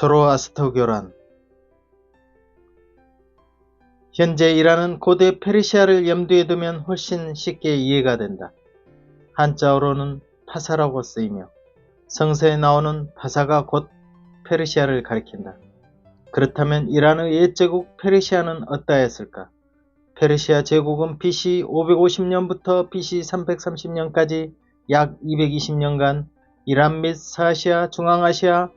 조로아스터 교란 현재 이란은 고대 페르시아를 염두에 두면 훨씬 쉽게 이해가 된다. 한자어로는 파사라고 쓰이며 성서에 나오는 파사가 곧 페르시아를 가리킨다. 그렇다면 이란의 옛 제국 페르시아는 어떠했을까? 페르시아 제국은 BC 550년부터 BC 330년까지 약 220년간 이란 및 사시아, 중앙아시아,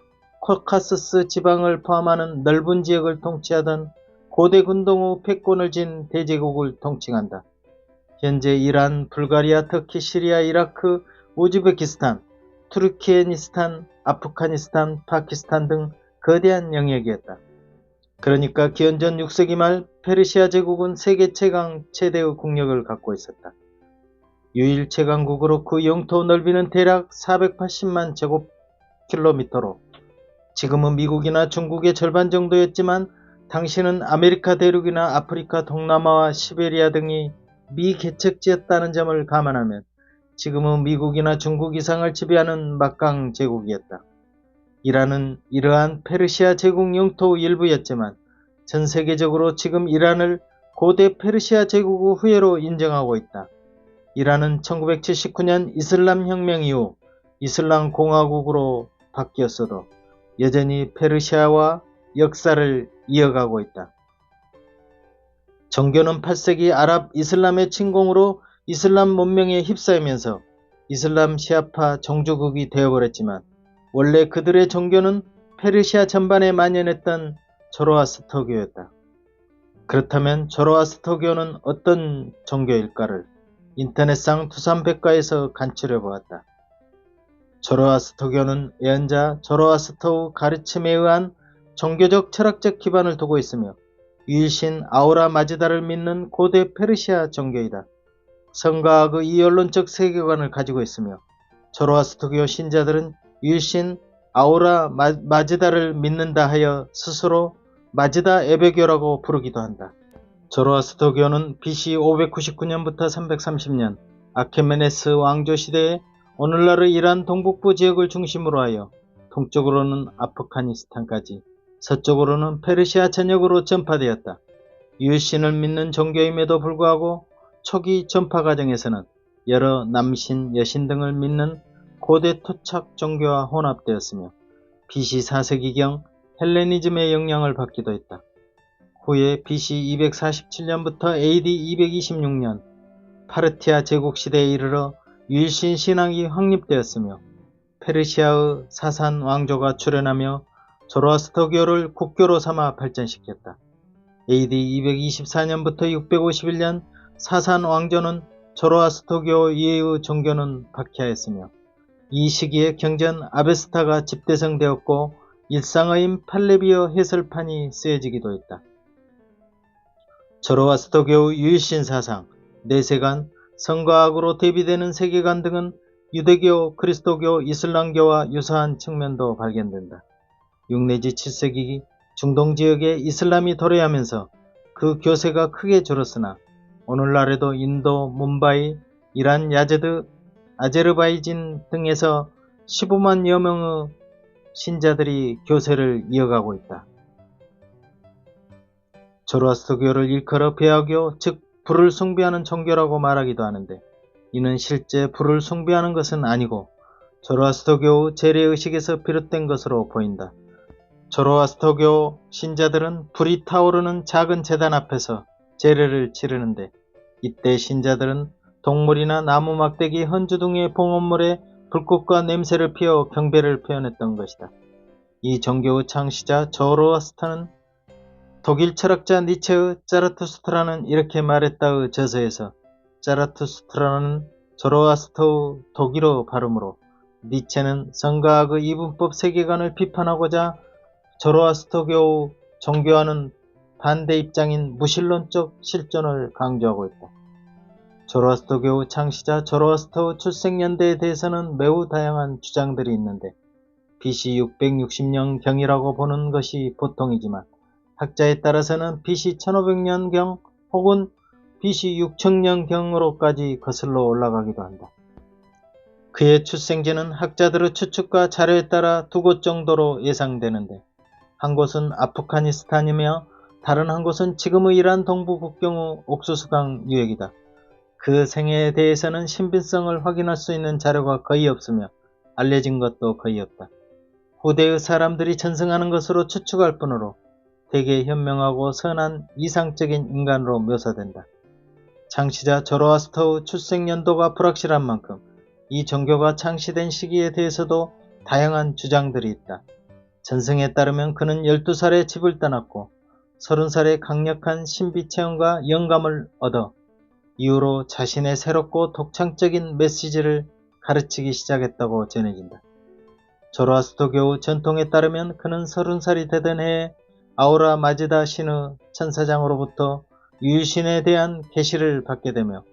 코카스스 지방을 포함하는 넓은 지역을 통치하던 고대 군동 후 패권을 진 대제국을 통칭한다. 현재 이란, 불가리아, 터키, 시리아, 이라크, 우즈베키스탄, 투르키에니스탄, 아프가니스탄, 파키스탄 등 거대한 영역이었다. 그러니까 기원전 6세기 말 페르시아 제국은 세계 최강 최대의 국력을 갖고 있었다. 유일 최강국으로 그 영토 넓이는 대략 480만 제곱킬로미터로 지금은 미국이나 중국의 절반 정도였지만 당시는 아메리카 대륙이나 아프리카 동남아와 시베리아 등이 미개척지였다는 점을 감안하면 지금은 미국이나 중국 이상을 지배하는 막강 제국이었다. 이란은 이러한 페르시아 제국 영토 일부였지만 전 세계적으로 지금 이란을 고대 페르시아 제국 후예로 인정하고 있다. 이란은 1979년 이슬람 혁명 이후 이슬람 공화국으로 바뀌었어도 여전히 페르시아와 역사를 이어가고 있다. 정교는 8세기 아랍 이슬람의 침공으로 이슬람 문명에 휩싸이면서 이슬람 시아파 종주국이 되어버렸지만 원래 그들의 종교는 페르시아 전반에 만연했던 조로아스터교였다. 그렇다면 조로아스터교는 어떤 종교일까를 인터넷상 두산백과에서 간추려 보았다. 조로아스터교는 예언자 조로아스터의 가르침에 의한 종교적 철학적 기반을 두고 있으며 유일신 아우라 마지다를 믿는 고대 페르시아 종교이다. 성과 그 이언론적 세계관을 가지고 있으며 조로아스터교 신자들은 유일신 아우라 마 지다를 믿는다 하여 스스로 마지다 에베교라고 부르기도 한다. 조로아스터교는 BC 599년부터 330년 아케메네스 왕조 시대에 오늘날의 이란 동북부 지역을 중심으로 하여 동쪽으로는 아프가니스탄까지 서쪽으로는 페르시아 전역으로 전파되었다. 유신을 믿는 종교임에도 불구하고 초기 전파 과정에서는 여러 남신, 여신 등을 믿는 고대 토착 종교와 혼합되었으며 BC 4세기경 헬레니즘의 영향을 받기도 했다. 후에 BC 247년부터 AD 226년 파르티아 제국 시대에 이르러 유일신 신앙이 확립되었으며 페르시아의 사산 왕조가 출현하며 조로아스터교를 국교로 삼아 발전시켰다. AD 224년부터 651년 사산 왕조는 조로아스터교 이해의 종교는 박해하였으며 이 시기에 경전 아베스타가 집대성되었고 일상어인 팔레비어 해설판이 쓰여지기도 했다. 조로아스터교의 유일신 사상, 내세관, 성과 악으로 대비되는 세계관 등은 유대교, 그리스도교, 이슬람교와 유사한 측면도 발견된다. 6 내지 7세기 중동 지역에 이슬람이 도래하면서 그 교세가 크게 줄었으나 오늘날에도 인도, 뭄바이, 이란, 야제드, 아제르바이진 등에서 15만여 명의 신자들이 교세를 이어가고 있다. 조로아스터교를 일컬어 배아교, 즉 불을 숭배하는 종교라고 말하기도 하는데 이는 실제 불을 숭배하는 것은 아니고 조로아스터교 재래의식에서 비롯된 것으로 보인다. 조로아스터교 신자들은 불이 타오르는 작은 재단 앞에서 재래를 치르는데 이때 신자들은 동물이나 나무 막대기 헌주 등의 봉헌물에 불꽃과 냄새를 피워 경배를 표현했던 것이다. 이 종교의 창시자 조로아스터는 독일 철학자 니체의 짜라투스트라는 이렇게 말했다의 저서에서 짜라투스트라는 조로아스터의 독일어 발음으로 니체는 성가학의 이분법 세계관을 비판하고자 조로아스터교의 종교와는 반대 입장인 무신론적 실존을 강조하고 있다. 조로아스터교의 창시자 조로아스터의 출생연대에 대해서는 매우 다양한 주장들이 있는데 BC 660년경이라고 보는 것이 보통이지만 학자에 따라서는 BC 1500년경 혹은 BC 6000년경으로까지 거슬러 올라가기도 한다. 그의 출생지는 학자들의 추측과 자료에 따라 두 곳 정도로 예상되는데 한 곳은 아프가니스탄이며 다른 한 곳은 지금의 이란 동부 국경의 옥수수강 유역이다. 그 생애에 대해서는 신빙성을 확인할 수 있는 자료가 거의 없으며 알려진 것도 거의 없다. 후대의 사람들이 전승하는 것으로 추측할 뿐으로 되게 현명하고 선한 이상적인 인간으로 묘사된다. 창시자 조로아스터의 출생 연도가 불확실한 만큼 이 종교가 창시된 시기에 대해서도 다양한 주장들이 있다. 전승에 따르면 그는 12살에 집을 떠났고 30살에 강력한 신비 체험과 영감을 얻어 이후로 자신의 새롭고 독창적인 메시지를 가르치기 시작했다고 전해진다. 조로아스토교 전통에 따르면 그는 30살이 되던 해에 아우라 마지다 신의 천사장으로부터 유신에 대한 계시를 받게 되며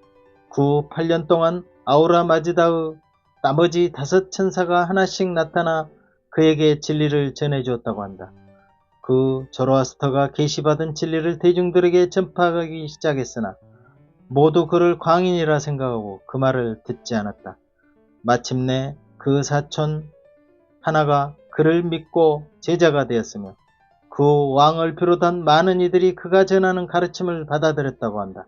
그 8년 동안 아우라 마지다의 나머지 다섯 천사가 하나씩 나타나 그에게 진리를 전해주었다고 한다. 그 조로아스터가 계시받은 진리를 대중들에게 전파하기 시작했으나 모두 그를 광인이라 생각하고 그 말을 듣지 않았다. 마침내 그 사촌 하나가 그를 믿고 제자가 되었으며 그 왕을 비롯한 많은 이들이 그가 전하는 가르침을 받아들였다고 한다.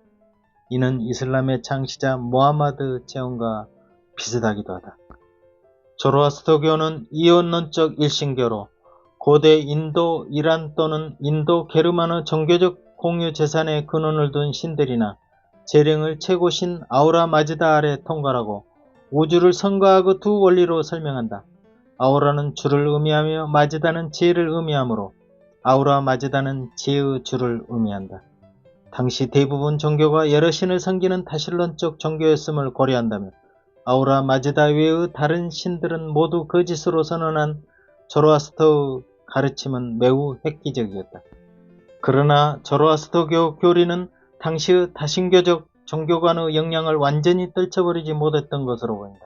이는 이슬람의 창시자 모하마드 체험과 비슷하기도 하다. 조로아스터교는 이원론적 일신교로 고대 인도, 이란 또는 인도 게르만의 종교적 공유 재산에 근원을 둔 신들이나 재령을 최고신 아우라 마지다 아래 통괄하고 우주를 선과하고 두 원리로 설명한다. 아우라는 주를 의미하며 마지다는 지혜를 의미하므로 아우라 마지다는 지혜의 주를 의미한다. 당시 대부분 종교가 여러 신을 섬기는 다신론적 종교였음을 고려한다면 아우라 마지다 외의 다른 신들은 모두 거짓으로 선언한 조로아스터의 가르침은 매우 획기적이었다. 그러나 조로아스터교 교리는 당시의 다신교적 종교관의 영향을 완전히 떨쳐버리지 못했던 것으로 보인다.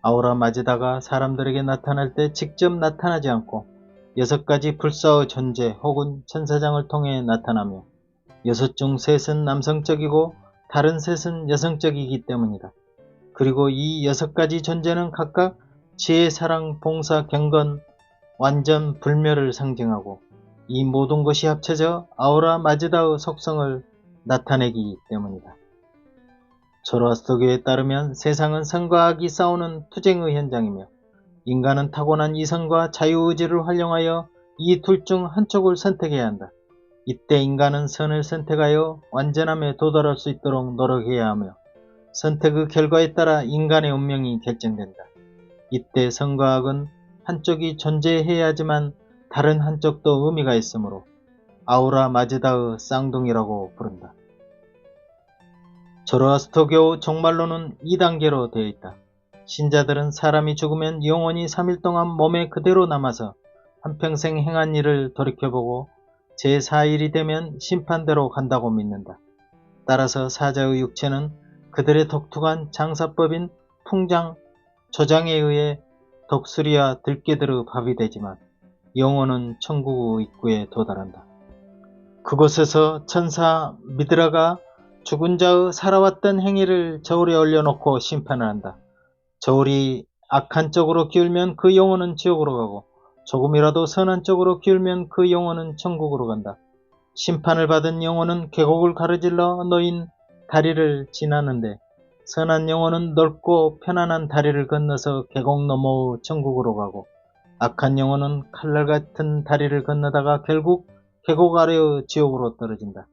아우라 마지다가 사람들에게 나타날 때 직접 나타나지 않고 여섯 가지 불사의 존재 혹은 천사장을 통해 나타나며 여섯 중 셋은 남성적이고 다른 셋은 여성적이기 때문이다. 그리고 이 여섯 가지 존재는 각각 지혜, 사랑, 봉사, 경건, 완전 불멸을 상징하고 이 모든 것이 합쳐져 아우라 마지다의 속성을 나타내기 때문이다. 조로아스터교에 따르면 세상은 선과 악이 싸우는 투쟁의 현장이며 인간은 타고난 이성과 자유의지를 활용하여 이 둘 중 한쪽을 선택해야 한다. 이때 인간은 선을 선택하여 완전함에 도달할 수 있도록 노력해야 하며 선택의 결과에 따라 인간의 운명이 결정된다. 이때 선과 악은 한쪽이 존재해야 하지만 다른 한쪽도 의미가 있으므로 아우라 마지다의 쌍둥이라고 부른다. 조로아스터교 종말로는 2단계로 되어 있다. 신자들은 사람이 죽으면 영원히 3일 동안 몸에 그대로 남아서 한평생 행한 일을 돌이켜보고 제4일이 되면 심판대로 간다고 믿는다. 따라서 사자의 육체는 그들의 독특한 장사법인 풍장, 조장에 의해 독수리와 들깨들의 밥이 되지만 영혼은 천국의 입구에 도달한다. 그곳에서 천사 미드라가 죽은 자의 살아왔던 행위를 저울에 올려놓고 심판을 한다. 저울이 악한 쪽으로 기울면 그 영혼은 지옥으로 가고 조금이라도 선한 쪽으로 기울면 그 영혼은 천국으로 간다. 심판을 받은 영혼은 계곡을 가로질러 놓인 다리를 지나는데 선한 영혼은 넓고 편안한 다리를 건너서 계곡 너머 천국으로 가고 악한 영혼은 칼날 같은 다리를 건너다가 결국 계곡 아래의 지옥으로 떨어진다.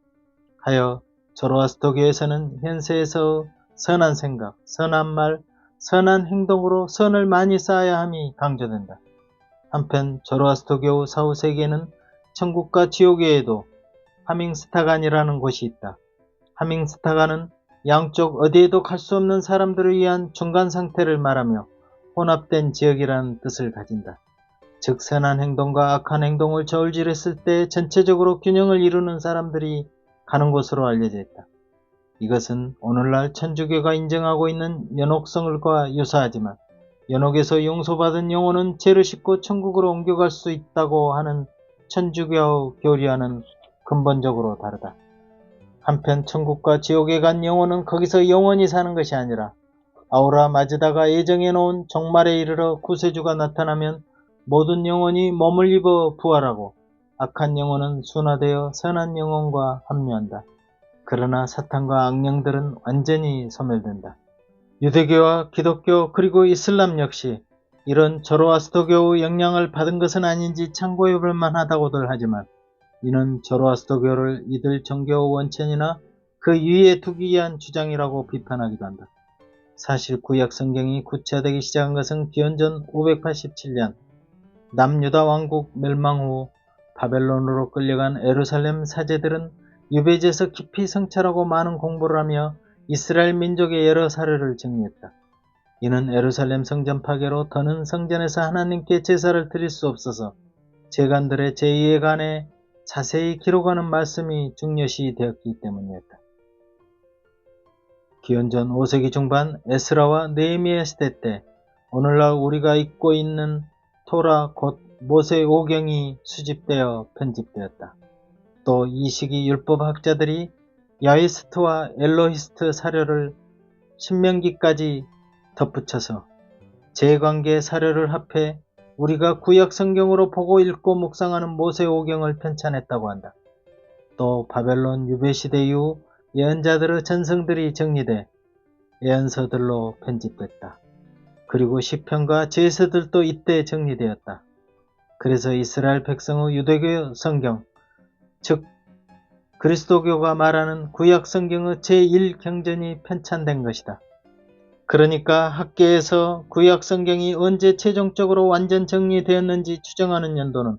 하여 조로아스토교에서는 현세에서 선한 생각, 선한 말, 선한 행동으로 선을 많이 쌓아야 함이 강조된다. 한편 조로아스토교 사후세계는 천국과 지옥에도 하밍스타간이라는 곳이 있다. 하밍스타간은 양쪽 어디에도 갈 수 없는 사람들을 위한 중간 상태를 말하며 혼합된 지역이라는 뜻을 가진다. 즉 선한 행동과 악한 행동을 저울질했을 때 전체적으로 균형을 이루는 사람들이 가는 곳으로 알려져 있다. 이것은 오늘날 천주교가 인정하고 있는 연옥성을과 유사하지만 연옥에서 용서받은 영혼은 죄를 씻고 천국으로 옮겨갈 수 있다고 하는 천주교 교리와는 근본적으로 다르다. 한편 천국과 지옥에 간 영혼은 거기서 영원히 사는 것이 아니라 아우라 마즈다가 예정해 놓은 종말에 이르러 구세주가 나타나면 모든 영혼이 몸을 입어 부활하고 악한 영혼은 순화되어 선한 영혼과 합류한다. 그러나 사탄과 악령들은 완전히 소멸된다. 유대교와 기독교 그리고 이슬람 역시 이런 조로아스토교의 영향을 받은 것은 아닌지 참고해 볼 만하다고들 하지만 이는 조로아스토교를 이들 종교 원천이나 그 위에 두기 위한 주장이라고 비판하기도 한다. 사실 구약 성경이 구체화되기 시작한 것은 기원전 587년 남유다 왕국 멸망 후 바벨론으로 끌려간 에루살렘 사제들은 유배지에서 깊이 성찰하고 많은 공부를 하며 이스라엘 민족의 여러 사례를 정리했다. 이는 에루살렘 성전 파괴로 더는 성전에서 하나님께 제사를 드릴 수 없어서 재간들의 제2에 관해 자세히 기록하는 말씀이 중요시 되었기 때문이었다. 기원전 5세기 중반 에스라와 네헤미야 시대 때 오늘날 우리가 읽고 있는 토라 곧 모세 오경이 수집되어 편집되었다. 또 이 시기 율법학자들이 야이스트와 엘로히스트 사료를 신명기까지 덧붙여서 제관계 사료를 합해 우리가 구약 성경으로 보고 읽고 묵상하는 모세 오경을 편찬했다고 한다. 또 바벨론 유배시대 이후 예언자들의 전성들이 정리돼 예언서들로 편집됐다. 그리고 시편과 제서들도 이때 정리되었다. 그래서 이스라엘 백성의 유대교 성경, 즉 그리스도교가 말하는 구약 성경의 제1경전이 편찬된 것이다. 그러니까 학계에서 구약 성경이 언제 최종적으로 완전 정리되었는지 추정하는 연도는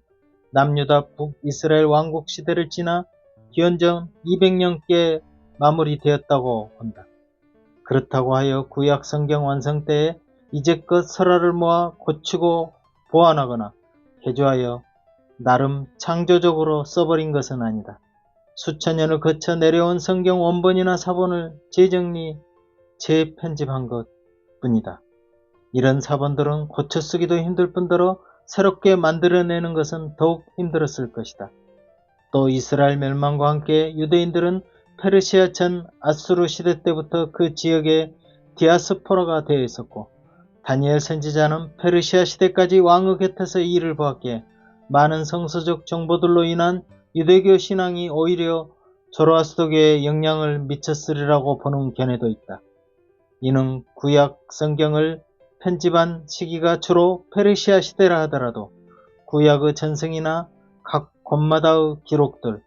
남유다 북이스라엘 왕국 시대를 지나 기원전 200년께 마무리되었다고 본다. 그렇다고 하여 구약 성경 완성 때에 이제껏 설화를 모아 고치고 보완하거나 개조하여 나름 창조적으로 써버린 것은 아니다. 수천 년을 거쳐 내려온 성경 원본이나 사본을 재정리, 재편집한 것 뿐이다. 이런 사본들은 고쳐 쓰기도 힘들 뿐더러 새롭게 만들어내는 것은 더욱 힘들었을 것이다. 또 이스라엘 멸망과 함께 유대인들은 페르시아 전 아수르 시대 때부터 그 지역에 디아스포라가 되어 있었고 다니엘 선지자는 페르시아 시대까지 왕의 곁에서 일을 보았기에 많은 성서적 정보들로 인한 유대교 신앙이 오히려 조로아스토교에 영향을 미쳤으리라고 보는 견해도 있다. 이는 구약 성경을 편집한 시기가 주로 페르시아 시대라 하더라도 구약의 전승이나 각 곳마다의 기록들,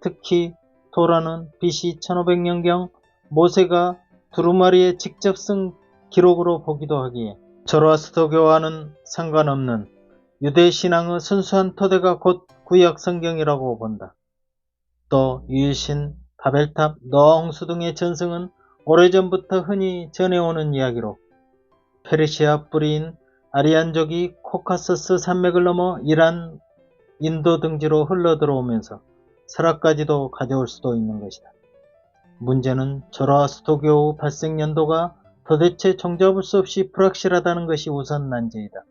특히 토라는 BC 1500년경 모세가 두루마리에 직접 쓴 기록으로 보기도 하기에 조로아스토교와는 상관없는 유대 신앙의 순수한 토대가 곧 구약 성경이라고 본다. 또 유일신, 바벨탑, 노홍수 등의 전승은 오래전부터 흔히 전해오는 이야기로 페르시아 뿌리인 아리안족이 코카서스 산맥을 넘어 이란, 인도 등지로 흘러들어오면서 설화까지도 가져올 수도 있는 것이다. 문제는 조라스토교 발생 연도가 도대체 종잡을 수 없이 불확실하다는 것이 우선 난제이다.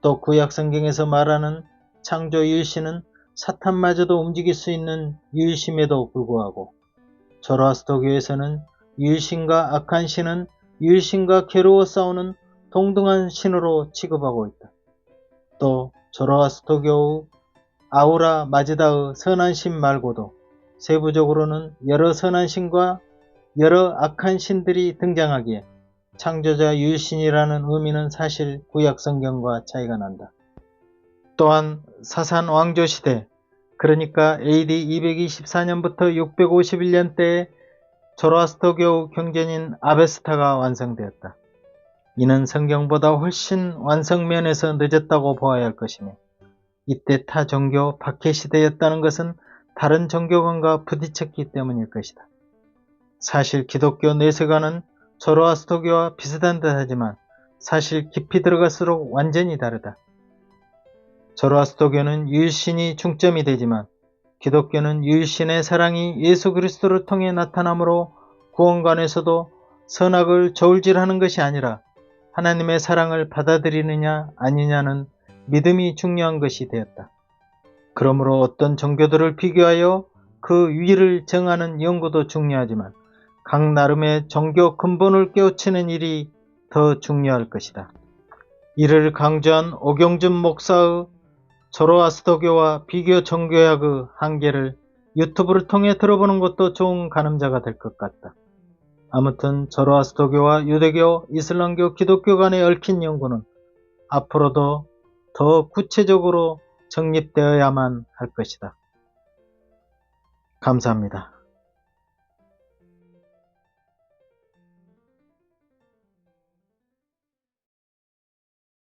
또 구약 성경에서 말하는 창조 유일신은 사탄마저도 움직일 수 있는 유일심에도 불구하고 조라스토교에서는 유일신과 악한 신은 유일신과 괴로워 싸우는 동등한 신으로 취급하고 있다. 또 조라스토교의 아우라 마즈다의 선한 신 말고도 세부적으로는 여러 선한 신과 여러 악한 신들이 등장하기에 창조자 유일신이라는 의미는 사실 구약 성경과 차이가 난다. 또한 사산 왕조 시대 그러니까 AD 224년부터 651년 때에 조로아스터교 경전인 아베스타가 완성되었다. 이는 성경보다 훨씬 완성면에서 늦었다고 보아야 할 것이며 이때 타 종교 박해 시대였다는 것은 다른 종교관과 부딪혔기 때문일 것이다. 사실 기독교 내세관은 조로아스토교와 비슷한 듯 하지만 사실 깊이 들어갈수록 완전히 다르다. 조로아스토교는 유일신이 중점이 되지만 기독교는 유일신의 사랑이 예수 그리스도를 통해 나타나므로 구원관에서도 선악을 저울질하는 것이 아니라 하나님의 사랑을 받아들이느냐 아니냐는 믿음이 중요한 것이 되었다. 그러므로 어떤 종교들을 비교하여 그 위를 정하는 연구도 중요하지만 각 나름의 종교 근본을 깨우치는 일이 더 중요할 것이다. 이를 강조한 오경준 목사의 조로아스터교와 비교 종교학의 한계를 유튜브를 통해 들어보는 것도 좋은 가늠자가 될 것 같다. 아무튼 조로아스터교와 유대교, 이슬람교, 기독교 간에 얽힌 연구는 앞으로도 더 구체적으로 정립되어야만 할 것이다. 감사합니다.